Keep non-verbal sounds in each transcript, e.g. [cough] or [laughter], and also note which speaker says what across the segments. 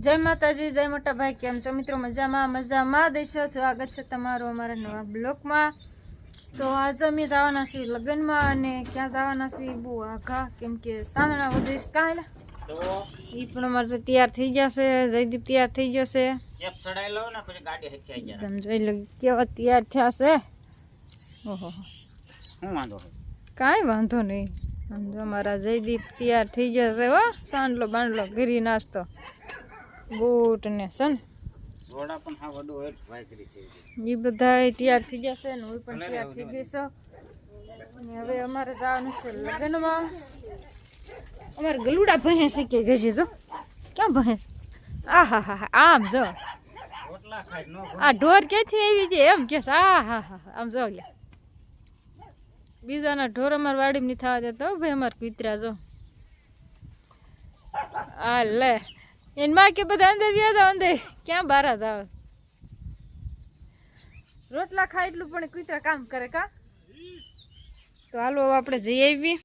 Speaker 1: જય માતાજી જય મોટા ભાઈ કેમ છો? મિત્રો મજામાં મજામાં. દેશો સ્વાગત છે તમારું અમારા નવા બ્લોકમાં. તો આજે અમે જવાના છીએ લગ્નમાં અને ક્યાં જવાના છીએ? બહુ આઘા કેમ કે સાંદણા વધે કાંઈ એ પણ અમારે તૈયાર થઈ ગયા છે જયદીપ તૈયાર થઈ
Speaker 2: ગયો
Speaker 1: તમે જોઈ લો કેવા તૈયાર થયા છે. ઓહો. કાંઈ વાંધો નહીં. સમજો મારા જયદીપ તૈયાર થઈ જશે હો. સાંડલો બાંડલો ઘરી નાસ્તો. બૂટ ને છે ને.
Speaker 2: ઘોડા પણ હા વડો હોય વાકરી છે
Speaker 1: એ. બધા તૈયાર થઈ ગયા છે ને હું પણ તૈયાર થઈ ગઈ છું. અને હવે અમારે જવાનું છે લગ્નમાં. અમારે ગલુડા ભહે કે છે જો. ક્યાં ભહે આ હા હા આમ જો આ ઢોર ક્યાંથી આવી છે એમ કે આ હા હા આમ જો લે બીજાના ઢોર અમાર વાડીમાં નહીં થવા દેતો તો ભાઈ અમારે કુતરા જો. આ લે. એની કે બધા અંદર વ્યા અંદર. ક્યાં બહાર જ આવે? રોટલા ખાય એટલું પણ કૂતરા કામ કરે કા? તો હાલો આપણે જઈ આવી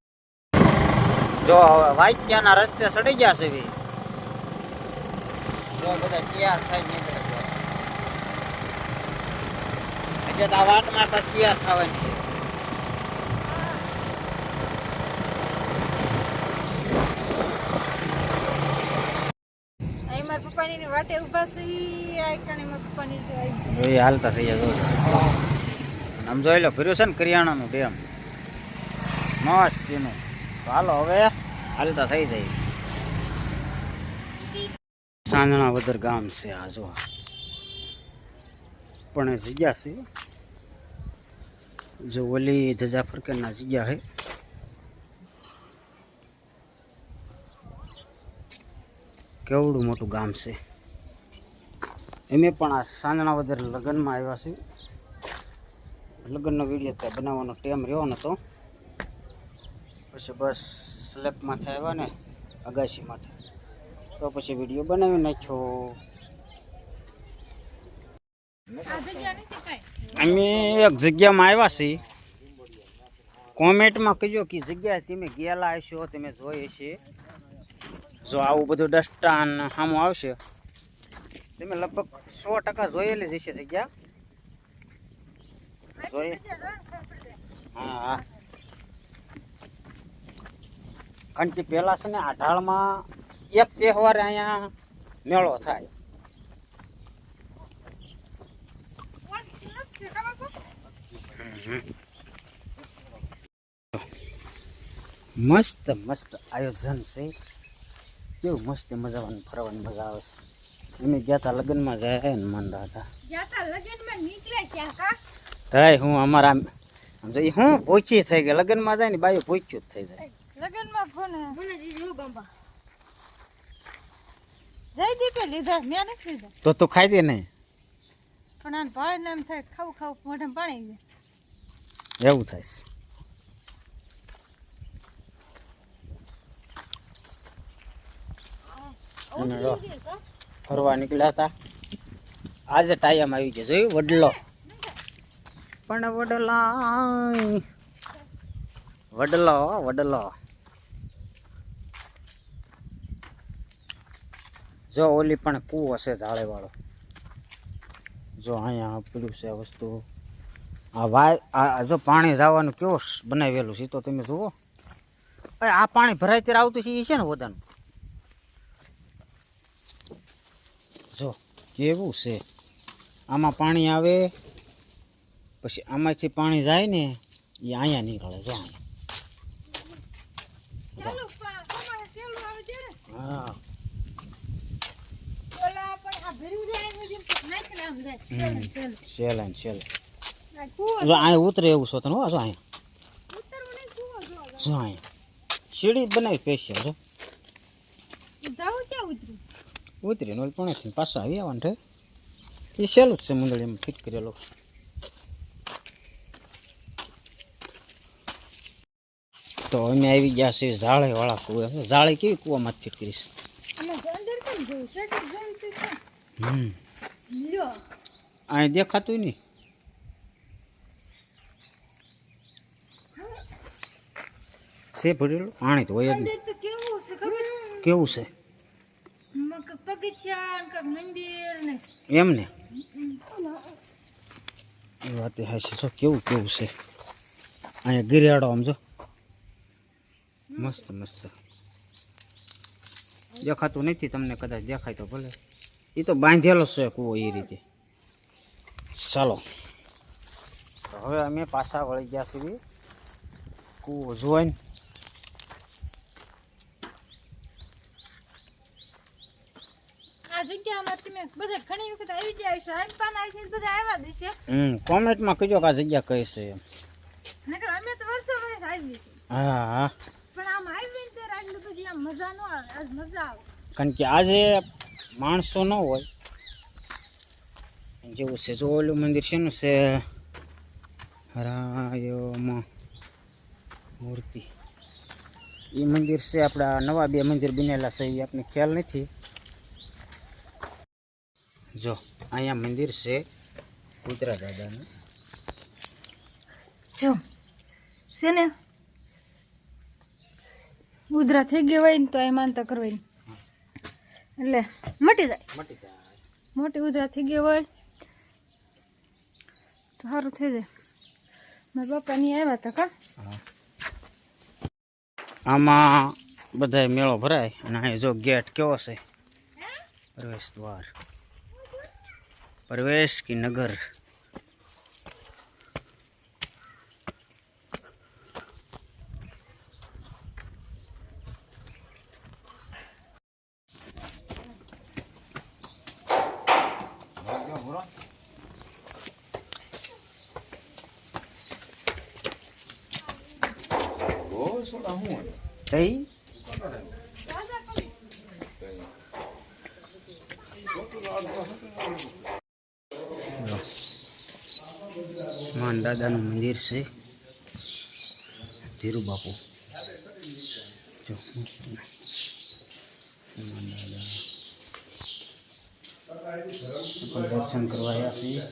Speaker 2: જો હવે વાંચ્યાના રસ્તે સડી ગયા છે ભાઈ જો બધા તૈયાર થઈ નીકળે છે. તો આ પછી તૈયાર થવાની છે.
Speaker 1: અહીં મારા પપ્પાની વાટે ઊભા સી આ કારણે મારા પપ્પાની જો આવી
Speaker 2: હાલતા થઈ જાય જો આમ જોઈ લો, ફર્યું છે ને કરિયાણાનું ડેમ. મસ્ત એનું. તો હાલો હવે હાલતા થઈ જાય. સાંજણા વધર ગામ છે આ, જો. પણ જગ્યા છે. જો ઓલી ધજા ફરકેના જગ્યા છે. કેવડું મોટું ગામ છે. એમે પણ આ સાંજણા વધારે લગ્નમાં આવ્યા છે લગ્નનો વીડિયો ત્યાં બનાવવાનો ટાઈમ રહ્યો નહોતો પછી બસ સ્લેબમાંથી આવ્યા ને, અગાશીમાંથી. તો પછી વીડિયો બનાવી નાખ્યો. અમે એક જગ્યામાં આવ્યા છીએ. કોમેન્ટમાં કહેજો કે જગ્યાએ તમે ગયેલા હશો, તમે જોઈ હશે. જો આવું બધું ડસ્ટાન સામું આવશે તમે લગભગ સો ટકા જોયેલી જ હશે જગ્યા. જોઈએ હા હા. કારણ કે પહેલાં છે ને, આ એક તહેવારે અહીંયા મેળો થાય. મસ્ત મસ્ત આયોજન છે. કેવું મસ્ત મજાવાનું ફરવાની મજા આવે છે. અમે ગયા હતા લગ્નમાં જાય ને મંદા હતા થાય હું અમારા હું ભૂખી થઈ ગઈ. લગ્નમાં જાય ને બાયું ભૂખ્યું જ થઈ જાય.
Speaker 1: લગ્નમાં ફોન
Speaker 2: તો તું ખાઈ દે નહીં
Speaker 1: પણ આને ને એમ થાય ખાવું ખાવું મોઢામાં પાણી આવી
Speaker 2: એવું થાય. છે અને જો ફરવા નીકળ્યા હતા. આજે ટાઈમ આવી ગયો. જોયું? વડલો. પણ વડલા વડલો વડલો. જો ઓલી પણ કૂવો છે ઝાડે વાળો જો અહીંયા પેલું છે વસ્તુ. આ વાય આ જો પાણી જવાનું કેવો બનાવેલું છે તો તમે જુઓ. આ પાણી ભરાય ત્યારે આવતું છે એ છે ને વધાનું જો કેવું છે? આમાં પાણી આવે પછી આમાંથી પાણી જાય ને એ અહીંયા નીકળે જો હા. ઉતરે એવું છો તને હો જો અહીંયા સીડી બનાવી સ્પેશિયલ જો. ઉતરીને ઓલી પુણેથી પાછા આવી આવવાનું છે. એ સહેલું જ છે મંડળીમાં ફિટ કરેલો. તો અમે આવી ગયા છે ઝાડે કુવા. કુવે કેવી કૂવામાં ફિટ કરીશ? હમ. અહીં દેખાતું નહીં. છે ભરેલું? પાણી તો હોય જ
Speaker 1: કેવું છે?
Speaker 2: એમ ને? એ વાત હાચી જો કેવું કેવું છે? અહીંયા ગિરિયાડો આમ જો. મસ્ત મસ્ત. દેખાતું નથી તમને કદાચ દેખાય તો ભલે. એ તો બાંધેલો છે કૂવો એ રીતે. ચાલો. હવે અમે પાછા વળી ગયા છીએ કૂવો જોઈને
Speaker 1: આ જગ્યામાં તમે બધા ઘણી વખત આવી જાય છે આમ આવી છે બધા આવ્યા જ
Speaker 2: હમ કોમેન્ટમાં કહેજો કે આ જગ્યા કઈ છે એમ.
Speaker 1: નકર અમે તો વર્ષો વર્ષ આવી છે
Speaker 2: હા હા.
Speaker 1: પણ આમ આવી ને ત્યારે બધી આમ મજા ન આવે આજ મજા આવે.
Speaker 2: કારણ કે આજે માણસો ન હોય. જેવું છે જો ઓલું મંદિર છે ને છે? રાયમાં મૂર્તિ. એ મંદિર છે આપણા નવા બે મંદિર બનેલા છે એ આપણને ખ્યાલ નથી. જો અહીંયા મંદિર છે કુતરા દાદાનું.
Speaker 1: જો છે ને? ઉધરા થઈ ગઈ હોય ને તો એ માનતા કરવાની. એટલે મટી જાય.
Speaker 2: મટી જાય.
Speaker 1: મોટી ઉધરા થઈ ગઈ હોય તો સારું થઈ જાય. મારા પપ્પાની આવ્યા હતા કા?
Speaker 2: આમાં બધાય મેળો ભરાય અને અહીં જો ગેટ કેવો છે. પ્રવેશ દ્વાર. પ્રવેશ કી નગર? દાદાનું મંદિર છે. ધીરુ બાપુ. જો, મસ્ત દર્શન કરવા આવ્યા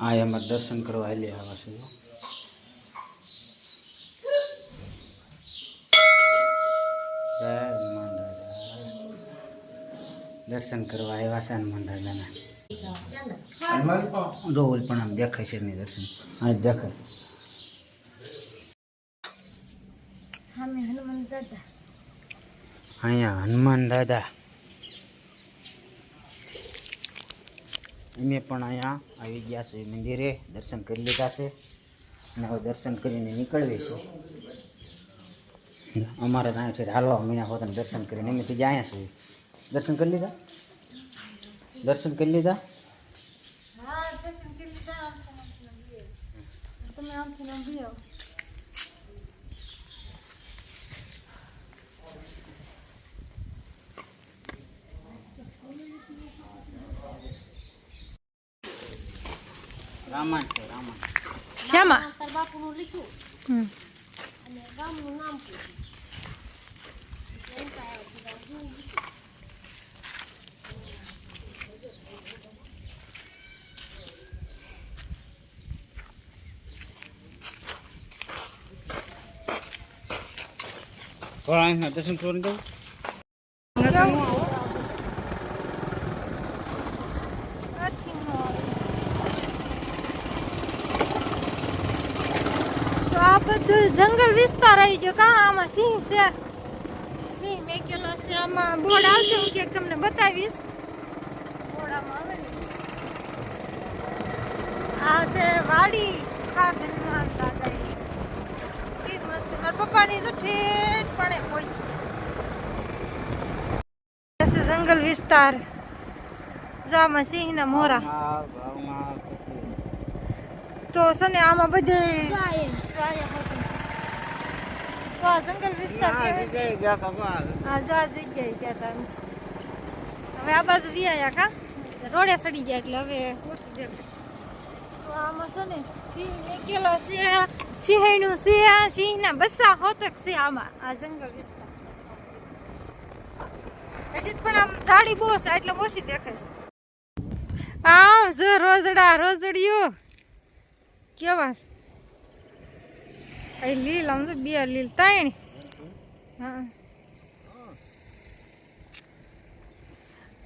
Speaker 2: આ એમાં દર્શન કરવા આવેલી આવા છે દર્શન કરવા આવ્યા છે હનુમાન દાદાના. જો પણ આમ દેખાય છે એમની દર્શન. હા દેખાય.
Speaker 1: હનુમાન દાદા.
Speaker 2: અહીંયા હનુમાન દાદા. અમે પણ અહીંયા આવી ગયા છે મંદિરે દર્શન કરી લીધા છે. અને હવે દર્શન કરીને નીકળવી છે અમારે ત્યાં અહીંયાથી હાલવા મહિના હોતા દર્શન કરીને અમે તો જ્યાં છે દર્શન કરી લીધા? દર્શન કરી લીધા?
Speaker 1: હા દર્શન કરી લીધા તમે આમથી આમ બી આવો.
Speaker 2: રામાયણ છે રામાયણ.
Speaker 1: શ્યામા?
Speaker 3: બાપુનું લખ્યું.
Speaker 1: હમ.
Speaker 3: અને ગામનું નામ
Speaker 2: કરીને જવું
Speaker 1: બધું જંગલ વિસ્તાર આવી ગયો કા આમાં સિંહ છે? સિંહ મેકેલો છે આમાં. બોર્ડ આવશે હું ક્યાંક તમને બતાવીશ. બોર્ડામાં આવે. ને આ વાડી ખાર હનુમાન દાદાની કે મસ્ત મારા પપ્પાની તો ઠેઠ જંગલ વિસ્તાર. જામાં સિંહના મોરા. તો છે ને આમાં બધે
Speaker 3: હોતી
Speaker 1: જંગલ વિસ્તાર
Speaker 2: હા,
Speaker 1: જા જગ્યાએ ગયા તા હવે આ બાજુ વ્યાયા કા? રોડે સડી જાય એટલે હવે ઓછું દેખાય તો આમાં છે ને સિંહ મેકેલો છે. સિંહણું સિંહ સિંહના બસ્સા હોતક છે આમાં આ જંગલ વિસ્તાર. હજી પણ આમ ઝાડી બહુ છે એટલે ઓછી દેખાય છે. આમ જો રોજડા, રોજડિયું. કેવા છે? લીલ, આમ તો બે લીલ ત્રણ હા.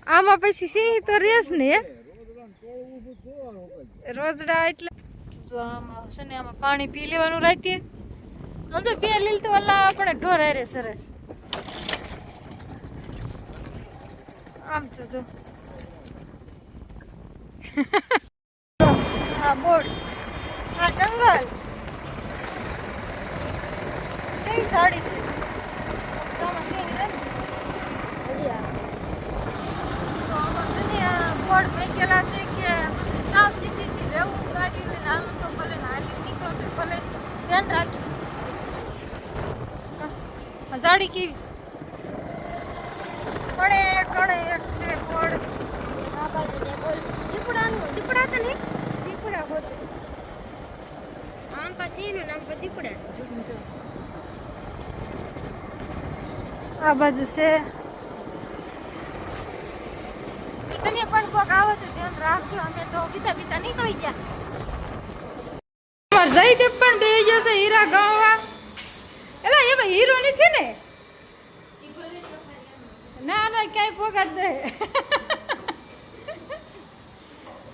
Speaker 1: આમાં પછી સિંહ તો રેસ ને રોજડા એટલે જો આમાં છે ને આમાં પાણી પી લેવાનું રાખીએ. આમ તો બે લીલ તો ઓલા આપણે ઢોર હારે સરસ. આમ તો જો. [laughs] આ બોર્ડ. આ જંગલ. કેવી ઝાડી છે? તો બોર્ડ મૂકેલા છે કે સાવ સીધીથી રહેવું ગાડી લઈને હાલો તો ભલે ને હાલી નીકળો તો ભલે ધ્યાન રાખી ઝાડી કેવી કણે કણે એક છે બોર્ડ
Speaker 3: આ બાજુ ને બોલ. દીપડાનું દીપડા તો નહીં?
Speaker 1: દીપડા હોત.
Speaker 3: આમ પછી એનું નામ પર દીપડા.
Speaker 1: આ બાજુ છે. તમે પણ કોક આવો તો ધ્યાન રાખજો અમે તો બીતા બીતા નીકળી ગયા. જયદેવ પણ બે ગયો છે હીરા ગાવા. એલા એમાં હીરો નથી ને? ના ના, ક્યાંય પોગાડ દે.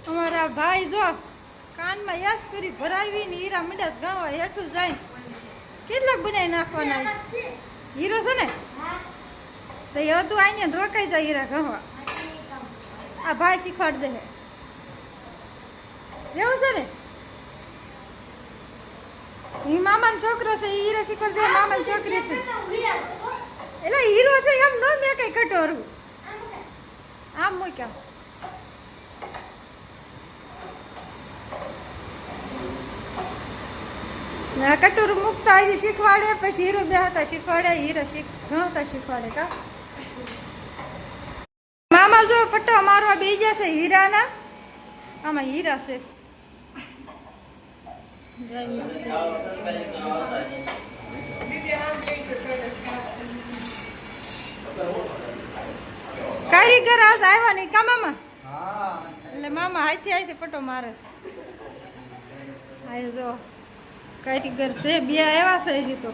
Speaker 1: અમારા ભાઈ જો કાનમાં યાસ કરી ભરાવી ને હીરા મીડા ગાવા હેઠું જાય. કેટલાક બનાવી નાખવાના હીરો છે ને? તો હવે તું અહીંયા રોકાઈ જાય હીરા ગાવા. આ ભાઈ શીખવાડ દે. એવું છે ને? ઈ મામાનો છોકરો છે એ હીરા શીખવાડ દે, મામાની છોકરી છે. એટલે હીરો છે, એમ નો મેં કઈ કટોરું આમ મૂક્યા. ના કટોરું મૂકતા હજી શીખવાડે, પછી હીરો બે હતા શીખવાડે, હીરો શીખ ઘઉંતા શીખવાડે કા? મામા જો પટ્ટો મારવા બે જશે હીરાના. આમાં હીરા છે. કારીગર આજ આવ્યા નહીં. કા મામા? એટલે મામા હાથી હાથી પટો મારે છે. જો કારીગર છે બે આવ્યા છે હજી તો.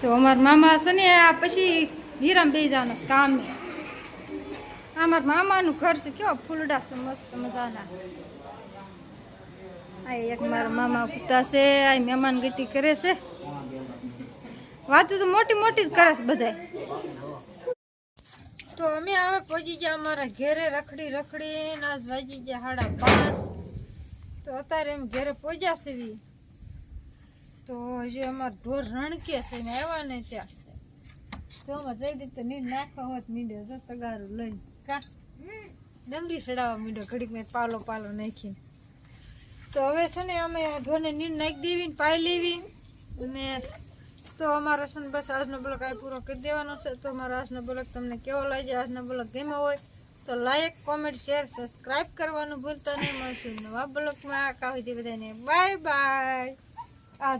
Speaker 1: તો અમારા મામા હશે ને આ પછી હીરામ બે જવાના કામ. ને અમારા મામાનું ઘર છે કેવા ફૂલડા છે મસ્ત મજાના. આ એક મારા મામા પૂતા છે આ મહેમાન ગતિ કરે છે. વાતો તો મોટી મોટી જ કરે છે બધાય. તો અમે હવે પહોંચી ગયા અમારા ઘેરે રખડી રખડી આજ વાજી ગયા સાડા પાંચ. તો અત્યારે એમ ઘેરે પહોંચ્યા સીવી તો હજી અમાર ઢોર રણકે છે ને આવ્યા ને ત્યાં. તો અમારે જઈ દીધું તો નીર નાખવા હોત મીડ્યો જો તગારું લઈ કા? ડમરી ચડાવવા મીડ્યો, ઘડીક મેં પાલો પાલો નાખીને. તો હવે છે ને અમે ઢોરને નીર નાખી દેવી ને પાઈ લેવી અને તો અમારો છે બસ આજનો બ્લોગ આ પૂરો કરી દેવાનો છે. તો અમારો આજનો બ્લોગ તમને કેવો લાગે આજનો બ્લોગ ગમ્યો હોય તો લાઈક કોમેન્ટ શેર સબસ્ક્રાઈબ કરવાનું ભૂલતા નહીં. મળશું નવા બ્લોગમાં. કાવતી બધાને બાય બાય આ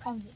Speaker 1: આવજો.